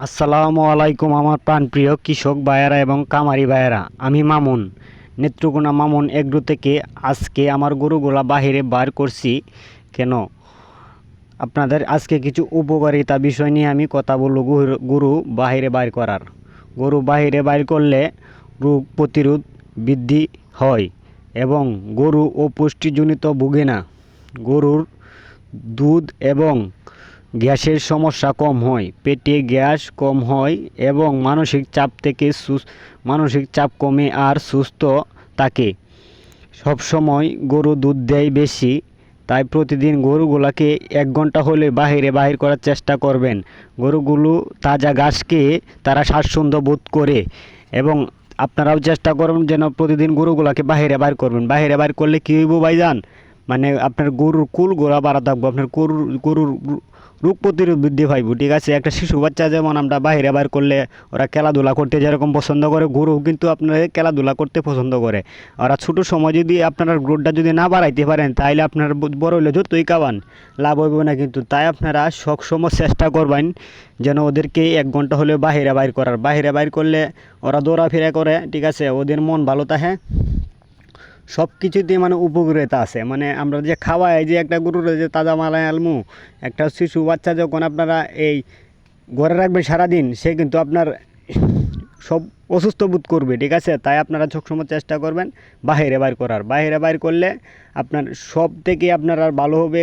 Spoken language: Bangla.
আসসালামু আলাইকুম আমার প্রাণপ্রিয় কৃষক ভাইয়েরা এবং কামারি ভাইয়েরা। আমি মামুন। নেত্রকোনা মামুন এগ্রো থেকে আজকে আমার গরুগুলা বাহিরে বার করছি। কেন? আপনাদের আজকে কিছু উপকারিতা বিষয় নিয়ে আমি কথা বলব গরু বাহিরে বাইর করার। গরু বাহিরে বাইর করলে রোগ প্রতিরোধ বৃদ্ধি হয় এবং গরু ও পুষ্টিজনিত ভুগে না। গরুর দুধ এবং গ্যাসের সমস্যা কম হয়, পেটে গ্যাস কম হয় এবং মানসিক চাপ থেকে মানসিক চাপ কমে আর সুস্থ থাকে। সবসময় গরু দুধ দেয় বেশি, তাই প্রতিদিন গরুগুলাকে এক ঘণ্টা হলে বাহিরে বাহির করার চেষ্টা করবেন। গরুগুলো তাজা ঘাস খেয়ে তারা স্বাচ্ছন্দ্য বোধ করে এবং আপনারাও চেষ্টা করবেন যেন প্রতিদিন গরুগুলাকে বাহিরে বাইর করবেন। বাহিরে বাইর করলে কী হইব ভাইজান? মানে আপনার গরুর কুল বাড়া থাকব, আপনার গরুর গরুর রোগ প্রতিরোধ বৃদ্ধি পাইব, ঠিক আছে? একটা শিশু বাচ্চা যেমন আমরা বাইরে বাইর করলে ওরা খেলাধুলা করতে যেরকম পছন্দ করে গরু কিন্তু আপনার খেলাধুলা করতে পছন্দ করে। ওরা ছোটো সময় যদি আপনারা গ্রোথটা যদি না বাড়াইতে পারেন, তাইলে আপনার বড় হইলে যতই কাবান লাভ হইব না কিন্তু। তাই আপনারা সবসময় চেষ্টা করবেন যেন ওদেরকে এক ঘণ্টা হলেও বাহিরে বাইর করার। বাহিরে বাইর করলে ওরা দৌড়াফেরা করে, ঠিক আছে? ওদের মন ভালো থাকে। সব কিছুতেই মানে উপকারিতা আছে। মানে আমরা যে খাওয়াই, যে একটা গরুর যে তাজা মালায় আলমু, একটা শিশু বাচ্চা যখন আপনারা এই ঘরে রাখবে সারাদিন, সে কিন্তু আপনার সব অসুস্থ বোধ করবে, ঠিক আছে? তাই আপনারা সবসময় চেষ্টা করবেন বাহিরে বাইর করার। বাহিরে বাইর করলে আপনার সব থেকে আপনার আর ভালো হবে